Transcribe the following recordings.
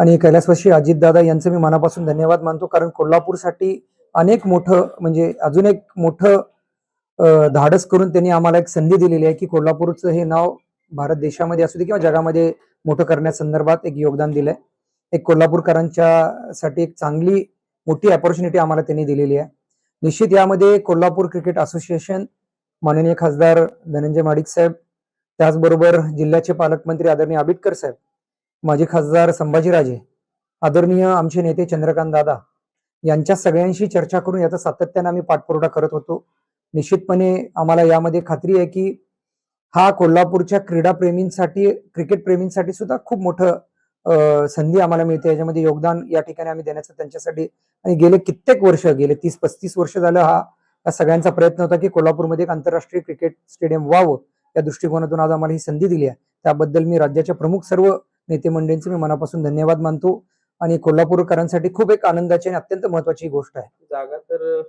आणि कैलासवासी अजितदादा यांचं मी मनापासून धन्यवाद मानतो. कारण कोल्हापूरसाठी अनेक मोठं म्हणजे अजून एक मोठं धाडस करून त्यांनी आम्हाला एक संधी दिलेली आहे की कोल्हापूरचं हे नाव भारत देशामध्ये असू दे किंवा जगामध्ये मोठं करण्यासंदर्भात एक योगदान दिलंय. एक कोल्हापूरकरांच्या साठी एक चांगली मोठी ऑपॉर्च्युनिटी आम्हाला त्यांनी दिलेली आहे. निश्चित यामध्ये कोल्हापूर क्रिकेट असोसिएशन माननीय खासदार धनंजय माडिक साहेब त्याचबरोबर जिल्ह्याचे पालकमंत्री आदरणीय आबिटकर साहेब माजी खासदार संभाजीराजे आदरणीय आमचे नेते चंद्रकांत दादा यांच्या सगळ्यांशी चर्चा करून याचा सातत्याने आम्ही पाठपुरावा करत होतो. निश्चितपणे आम्हाला यामध्ये खात्री आहे की हा कोल्हापूरच्या क्रीडाप्रेमींसाठी क्रिकेट प्रेमींसाठी सुद्धा खूप मोठं संधी आम्हाला मिळते. याच्यामध्ये योगदान या ठिकाणी आम्ही देण्याचं त्यांच्यासाठी आणि गेले कित्येक वर्ष गेले तीस पस्तीस वर्ष झालं हा या सगळ्यांचा प्रयत्न होता की कोल्हापूरमध्ये एक आंतरराष्ट्रीय क्रिकेट स्टेडियम व्हावं. या दृष्टिकोनातून आज आम्हाला ही संधी दिली आहे. त्याबद्दल मी राज्याच्या प्रमुख सर्व नेते मंडळींचे मी मनापासून धन्यवाद मानतो आणि कोल्हापूरकरांसाठी खूप एक आनंदाची आणि अत्यंत महत्वाची गोष्ट आहे जागा तर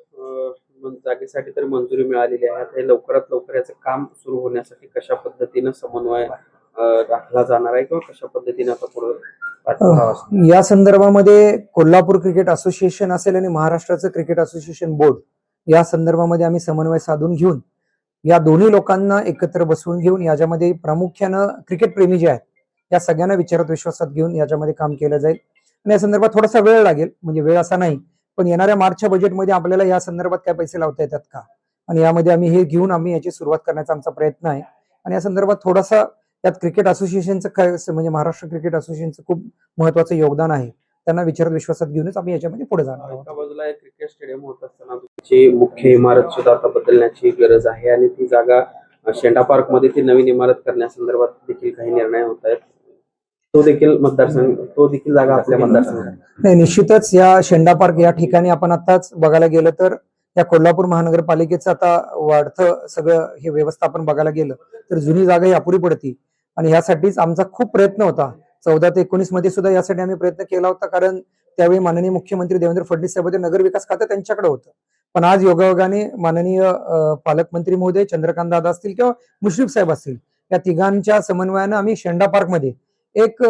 जागेसाठी तर मंजुरी मिळालेली आहे आता हे लवकरात लवकर याचं काम सुरू होण्यासाठी कशा पद्धतीनं समन्वय राखला जाणार आहे किंवा कशा पद्धतीने आता पुढे? या संदर्भामध्ये कोल्हापूर क्रिकेट असोसिएशन असेल आणि महाराष्ट्राचं क्रिकेट असोसिएशन बोर्ड या संदर्भामध्ये आम्ही समन्वय साधून घेऊन या दोन्ही लोकांना एकत्र बसवून घेऊन याच्यामध्ये प्रामुख्यानं क्रिकेट प्रेमी जे आहेत या सगळ्यांना विचारात विश्वासात घेऊन याच्यामध्ये काम केलं जाईल. आणि या संदर्भात थोडासा वेळ लागेल म्हणजे वेळ असा नाही. पण येणाऱ्या मार्चच्या बजेटमध्ये आपल्याला या संदर्भात काय पैसे लावता येतात का? आणि यामध्ये आम्ही हे घेऊन आम्ही याची सुरुवात करण्याचा आमचा प्रयत्न आहे. आणि या संदर्भात थोडासा यात क्रिकेट असोसिएशनचं काय म्हणजे महाराष्ट्र क्रिकेट असोसिएशनचं खूप महत्वाचं योगदान आहे. त्यांना विचारात विश्वासात घेऊनच आम्ही याच्यामध्ये पुढे जाणार आहोत. एका बाजूला एक क्रिकेट स्टेडियम होत असताना तुमची मुख्य इमारत सुद्धा आता बदलण्याची गरज आहे. आणि ती जागा शेंडा पार्कमध्ये ती नवीन इमारत करण्यासंदर्भात देखील काही निर्णय होत आहेत. तो देखील मतदारसंघ तो देखील जागा आपल्या मतदारसंघात नाही निश्चितच या शेंडा पार्क या ठिकाणी आपण आताच बघायला गेलं तर या कोल्हापूर महानगरपालिकेचं आता वाढतं सगळं हे व्यवस्थापन बघायला गेलं तर जुनी जागा ही अपुरी पडती. आणि यासाठीच आमचा खूप प्रयत्न होता. चौदा ते एकोणीसमध्ये सुद्धा यासाठी आम्ही प्रयत्न केला होता कारण त्यावेळी माननीय मुख्यमंत्री देवेंद्र फडणवीस साहेब नगर विकास खातं त्यांच्याकडे होतं. पण आज योगायोगाने माननीय पालकमंत्री महोदय चंद्रकांत दादा असतील किंवा मुश्रीफ साहेब असतील या तिघांच्या समन्वयानं आम्ही शेंडा पार्कमध्ये एक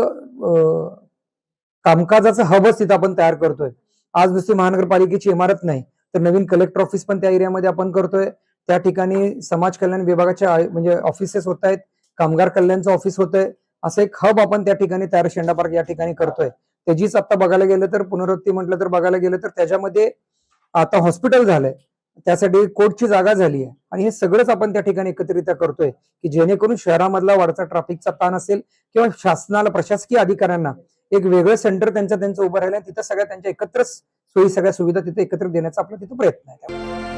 कामकाजाचं हबच तिथं आपण तयार करतोय. आज नुसती महानगरपालिकेची इमारत नाही तर नवीन कलेक्टर ऑफिस पण त्या एरियामध्ये आपण करतोय. त्या ठिकाणी समाज कल्याण विभागाच्या म्हणजे ऑफिसेस होत आहेत कामगार कल्याणचं ऑफिस होतंय. असं एक हब आपण त्या ठिकाणी तयार शेंडा पार्क या ठिकाणी करतोय. त्याचीच आता बघायला गेलं तर पुनरुक्ती म्हटलं तर बघायला गेलं तर त्याच्यामध्ये आता हॉस्पिटल झालंय. त्यासाठी कोर्टची जागा झाली आहे. आणि हे सगळंच आपण त्या ठिकाणी एकत्रित करतोय की जेणेकरून शहरामधला वाढता ट्रॅफिकचा ताण असेल किंवा शासनाला प्रशासकीय अधिकाऱ्यांना एक वेगळं सेंटर त्यांचं त्यांचं उभं राहिलं तिथं सगळ्या त्यांच्या एकत्रच सोयी सगळ्या सुविधा तिथे एकत्र देण्याचा आपला तिथे प्रयत्न आहे